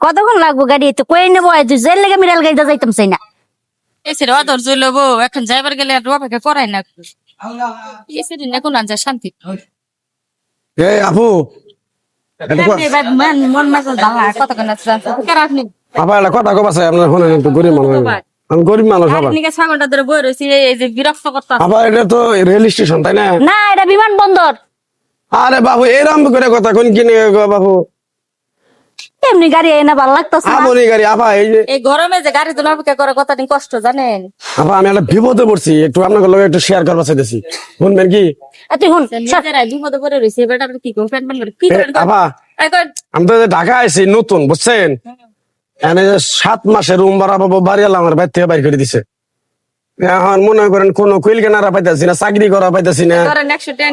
কতক্ষণ লাগবো গাড়ি? তো কই নেব? জেল লেগে মিরাল গাড়িতে যাইতাম চাই না। এসে অধৈর্য লবো এখন যাইবার গেলে আর অপেক্ষা করাই না। এসে দিন এখন আনছে শান্তি। এই আপু মন মাঝে দাঁড়া কতক্ষণ আছে আপনি আপা এটা কথা কবা চাই আপনার ফোনে একটু গরিব মানুষ আমি গরিব মানুষ আবার আপনি ছাগলটা ধরে বই রয়েছি এই যে বিরক্ত করতে আবার এটা তো রেল স্টেশন তাই না? না এটা বিমান বন্দর আরে বাবু এরম করে কথা কোন কিনে গো বাবু? এমনি গাড়ি এনে ভালো লাগতেছে না। আমনি গাড়ি আপা এই যে এই গরমে যে গাড়ি তোলা অপেক্ষা করে কতদিন কষ্ট জানেন? আপা আমি একটা বিপদে পড়ছি। একটু আপনাকে লগে একটু শেয়ার করবা চাইতেছি। শুনবেন কি? তুই শুন। নিজেরাই বিপদে পড়ে এবার আপনি কি করবেন কি করেন আপা আমি তো ঢাকা আইছি নতুন বুঝছেন? এনে যে সাত মাসের রুম ভাড়া পাবো বাড়ি এলাম আমার বাইর থেকে বাইর করে দিছে। এখন মনে করেন কোন কুইল কেনারা পাইতেছি না চাকরি করা পাইতেছি না। একশো টেন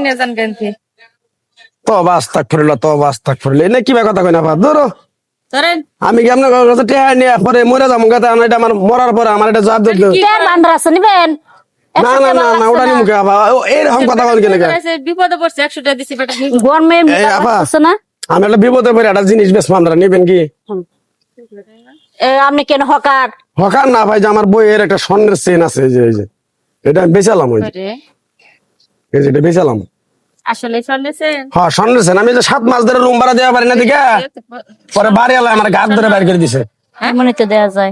তো বাস থাক ফুরিল তো বাস থাক ফুরিল এনে কিবা কথা কই না ধরো। আমি কি আপনার কাছে টেহা নিয়ে পরে মরে যাব? গাতে এটা আমার মরার পরে আমার এটা জবাব দিতে না না না না ওটা নিমুখে আপা এইরকম কথা বল কেন বিপদে পড়ছে একশো টাকা দিছি বেটা গরমে এমনি এই ভালো আপা। আমি একটা বিপদে পড়ে একটা জিনিস বেশ পান্দ্রা নিবেন কি? এ, আপনি কেন হকার? হকার না ভাই যে আমার বইয়ের একটা স্বর্ণের চেন আছে এই যে এই যে এটা আমি বেচালাম ওই যে। এই যে এটা বেচালাম। আসলে হ্যাঁ স্বর্ণের আমি যে সাত মাস ধরে রুম ভাড়া দেওয়া পারি না দিকে? পরে বাড়ি এলাম আমার গাছ ধরে বাইর করে দিছে। মনে তো দেওয়া যায়।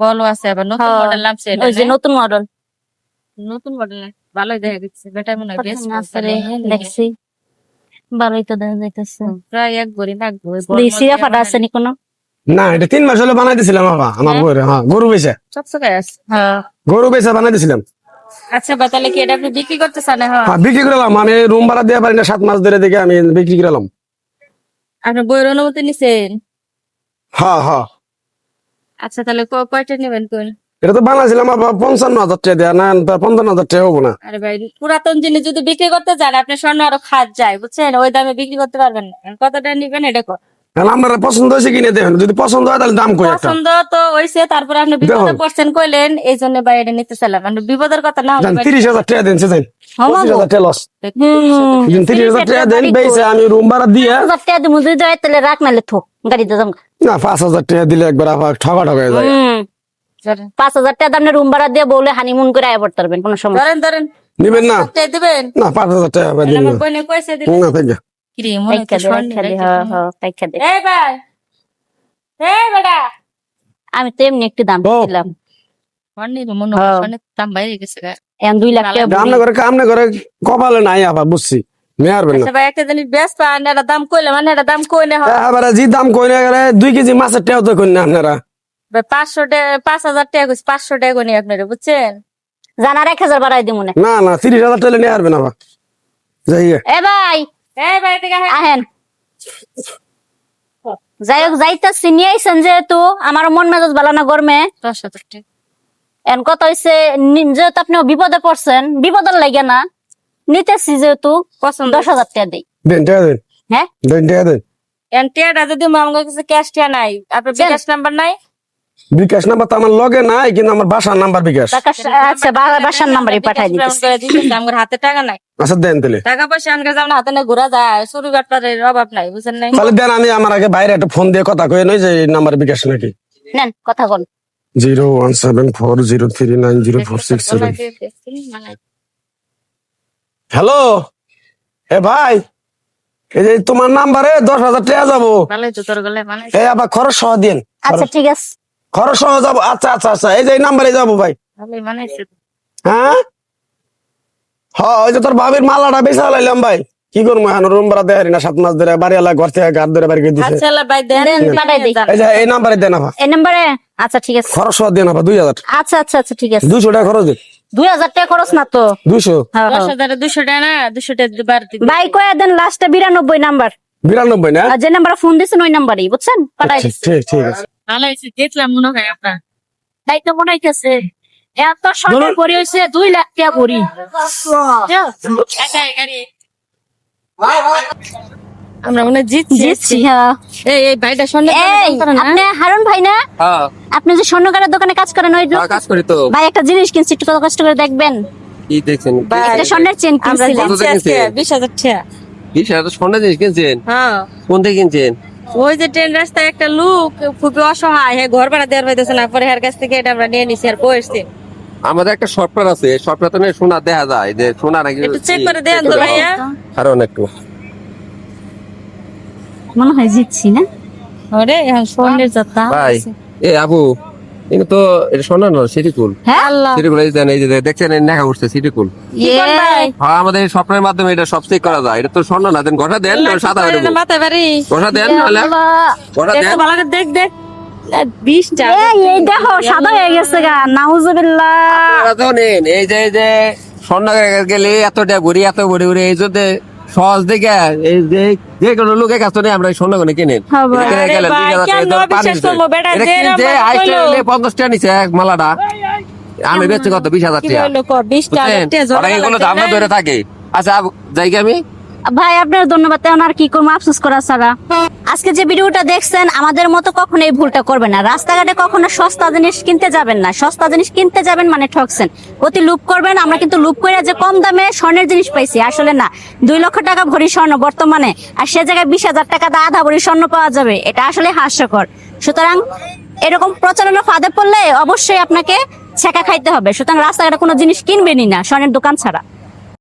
বলো আছে আবার নতুন হ্যাঁ। মডেল নামছে ওই যে নতুন মডেল নতুন মডেল ভালোই দেখা গেছে বেটা মনে হয় বেশ দেখছি। ভালোই তো দেখা যাইতেছে। প্রায় এক ভরি না এক ভরি। দুই সিরা ফাটা আছে নি কোনো না এটা তিন মাস হলে বানাই দিছিলাম বাবা আমার বইয়ের হ্যাঁ গরু বেচা। আছে। হ্যাঁ। গরু বেচা বানাই দিছিলাম। আচ্ছা বা তাহলে কি এটা আপনি বিক্রি করতে চান হ্যাঁ বিক্রি করলাম আমি রুম ভাড়া দেওয়া পারি না সাত মাস ধরে দেখে আমি বিক্রি করলাম আপনি বইয়ের অনুমতি নিছেন? হ্যাঁ হ্যাঁ। আচ্ছা তাহলে কয়টা নেবেন কোন এটা তো পঞ্চান্ন হাজার টাকা দেয়া। না পঞ্চান্ন হাজার টাকা হব না। আরে ভাই পুরাতন জিনিস যদি বিক্রি করতে চান আপনি স্বর্ণ আরও খাত যায় বুঝছেন? ওই দামে বিক্রি করতে পারবেন না। কতটা নিবেন এটা কর আপনারা পছন্দ হয়েছে কিনে দেখেন যদি পছন্দ হয় তাহলে দাম কই একটা? পছন্দ তো হইছে তারপরে আপনি বিপদে পড়ছেন কইলেন এই জন্য এটা নিতে চাইলাম। আপনি বিপদের কথা না জান টাকা দেন সে হ্যাঁ, হাজার টাকা লস হুম তিরিশ হাজার টাকা দেন বেশি আমি রুম ভাড়া দিয়ে হাজার টাকা দিমু যদি দেয় তাহলে রাখ নালে থো গাড়িতে যাম। না পাঁচ হাজার টাকা দিলে একবার আবার ঠকা ঠকা যায়। হুম। পাঁচ হাজার টাকা দাম রুম ভাড়া দিয়ে বলে হানিমুন করে আয় পড়তে পারবেন কোনো সময় ধরেন ধরেন। নিবেন না? দিবেন। না পাঁচ হাজার টাকা দিবেন। না থেকে মনে হচ্ছে স্বর্ণ পাইকা দে এই ভাই এই বেটা। আমি তো এমনি একটু দাম দিলাম স্বর্ণের মনে হয়। দাম বাইরে গেছে এখন দুই লাখ টাকা আমনে করে আমনে করে কপালে নাই আবার বুঝছি। মেয়ার না আচ্ছা দাম কইলে মানে দাম দাম কই না দুই কেজি মাছের টাকা তো কই না আপনারা। ভাই পাঁচশো টাকা পাঁচ হাজার টাকা কইছে পাঁচশো টাকা কই আপনারা বুঝছেন? জানার এক হাজার বাড়াই দিব না। না না তিরিশ হাজার টাকা নিয়ে আসবেন আবার। যাই এ ভাই এই ভাই এদিকে আয়। আহেন। যাই হোক যাইতেছি নিয়ে আইসেন যেহেতু আমার মন মেজাজ ভালো না গরমে। এন কত হয়েছে যেহেতু আপনি বিপদে পড়ছেন বিপদের লাগে না। নিতেছি যেহেতু পছন্দ দশ হাজার টাকা দিই। দেন টাকা দেন। হ্যাঁ? দেন টাকা দেন। এন টিয়াটা যদি আমার কাছে ক্যাশ টিয়া নাই আপনার। বিকাশ নাম্বার নাই? বিকাশ নাম্বার তো আমার লগে নাই কিন্তু আমার বাসার নাম্বার বিকাশ। আচ্ছা বাসার নাম্বারই পাঠাই দিতেছি। আমার হাতে টাকা নাই। আচ্ছা দেন তাহলে। টাকা পয়সা আনকে যাও না হাতে না ঘোরা যায় চুরি বাটপারের অভাব নাই বুঝেন নাই? তাহলে দেন আমি আমার আগে বাইরে একটা ফোন দিয়ে কথা কয়ে নই যে এই নাম্বার বিকাশ নাকি? নেন কথা বল। Zero one seven four zero three nine zero four six seven. Hello? এ ভাই এই যে তোমার নাম্বারে দশ হাজার টাকা যাব। ভালোই তো তোর গলে মানে এই আবার খরচ সহ দিন আচ্ছা ঠিক আছে। খরচ সহ যাব। আচ্ছা আচ্ছা আচ্ছা এই যে এই নাম্বারে যাব ভাই। ভালোই মানাইছে হ্যাঁ? হ্যাঁ ওই যে তোর ভাবির মালাটা বেচা লাইলাম ভাই। কি করব এখন? রুম ভাড়া দেয় না সাত মাস ধরে। বাড়ি এলা ঘর থেকে গাছ ধরে বাড়ি দিছে। আচ্ছা লা ভাই দেন দেন, পাঠাই দিই। এই যে এই নাম্বারে দেন আবার। এই নাম্বারে? আচ্ছা ঠিক আছে। খরচ সহ দেন আবার দুই হাজার। আচ্ছা আচ্ছা আচ্ছা ঠিক আছে। দুইশো টাকা খরচ দিন দুই হাজার টাকা খরচ না তো? দুইশো। হ্যাঁ, দশ হ্যাঁ। দুশো টাকা না দুশো টাকা দিবার ভাই কয়ে দেন লাস্টে বিরানব্বই নাম্বার। বিরানব্বই না? যে নাম্বার ফোন দিয়েছেন ওই নাম্বারই বুঝছেন? পাঠাই ঠিক ঠিক ঠিক আছে। ভালো হয়েছে দেখলাম মনে হয় আপনার। তাই তো মনে হইতেছে এত স্বর্ণের হয়েছে দুই লাখ টাকা পরি আমরা মনে জিতছি। জিতছি হ্যাঁ। এই এই ভাইটা শুনে আপনি হারুন ভাই না? হ্যাঁ। আপনি যে স্বর্ণকারের দোকানে কাজ করেন ওই হ্যাঁ, কাজ করি তো। ভাই একটা জিনিস কিনছি একটু কত কষ্ট করে দেখবেন। কি দেখছেন? একটা স্বর্ণের চেন টাকা। হাজার সোনা জিনিস কিনছেন? হ্যাঁ। কোন থেকে কিনছেন? ওই যে ট্রেন রাস্তায় একটা লোক খুবই অসহায় হ্যাঁ ঘর ভাড়া দেওয়ার পাইতেছে না পরে হের কাছ থেকে এটা আমরা নিয়ে নিছি আর বসছি আমাদের একটা সফটওয়্যার আছে সফটওয়্যার সোনা দেখা যায় যে সোনা নাকি একটু চেক করে দেন তো ভাইয়া। কারণ একটু মনে হয় জিতছি না? ওরে এখন স্বর্ণের যাত্রা ভাই আছে। এ আপু কিন্তু তো এটা সোনা না সিটিকুল। হ্যাঁ? এই যে এই যে দেখছেন এই নেখা উঠছে সিটিকুল। কি কোন ভাই? হ্যাঁ আমাদের এই সফটওয়্যার মাধ্যমে এটা সব চেক করা যায়। এটা তো স্বর্ণ না দেন ঘটা দেন সাদা হয়ে যাব। মাথায় বাড়ি। ঘটা দেন নাহলে ঘটা দেন। ভালো দেখ দেখ। দেখো। সাদা হয়ে গেছে গা নাউজুবিল্লাহ। আপনারা তো নেন এই যে এই যে স্বর্ণ গেলে এতটা ঘুরি এত ঘুরি ঘুরি এই যে সহজ দেখে এই যে যে কোনো লোকের কাছ নেই আমরা স্বর্ণ কিনেন হ্যাঁ কিনে 20,000 টাকা কেন দিয়ে পানি বিশ্বাস দিছে। করব? বেটা, এটা যে কিনতে আমার আইসটা কইলো। নিলে 50 টাকা নিছে এক মালাটা আমি বেচছি কত বিশ হাজার টাকা আমরা ধরে থাকি আচ্ছা যাই কি আমি ভাই, আপনার ধন্যবাদ। তেমন আর কি করব? আফসোস করা ছাড়া। আজকে যে ভিডিওটা দেখছেন, আমাদের মতো কখনো এই ভুলটা করবেন না। রাস্তাঘাটে কখনো সস্তা জিনিস কিনতে যাবেন না। সস্তা জিনিস কিনতে যাবেন মানে ঠকছেন। অতি লুপ করবেন। আমরা কিন্তু লুপ করে যে কম দামে স্বর্ণের জিনিস পাইছি, আসলে না। দুই লক্ষ টাকা ভরি স্বর্ণ বর্তমানে, আর সে জায়গায় বিশ হাজার টাকা দিয়ে আধা ভরি স্বর্ণ পাওয়া যাবে। এটা আসলে হাস্যকর। সুতরাং এরকম প্রচারণা ফাঁদে পড়লে অবশ্যই আপনাকে ছেঁকা খাইতে হবে। সুতরাং রাস্তাঘাটে কোনো জিনিস কিনবেনই না, স্বর্ণের দোকান ছাড়া।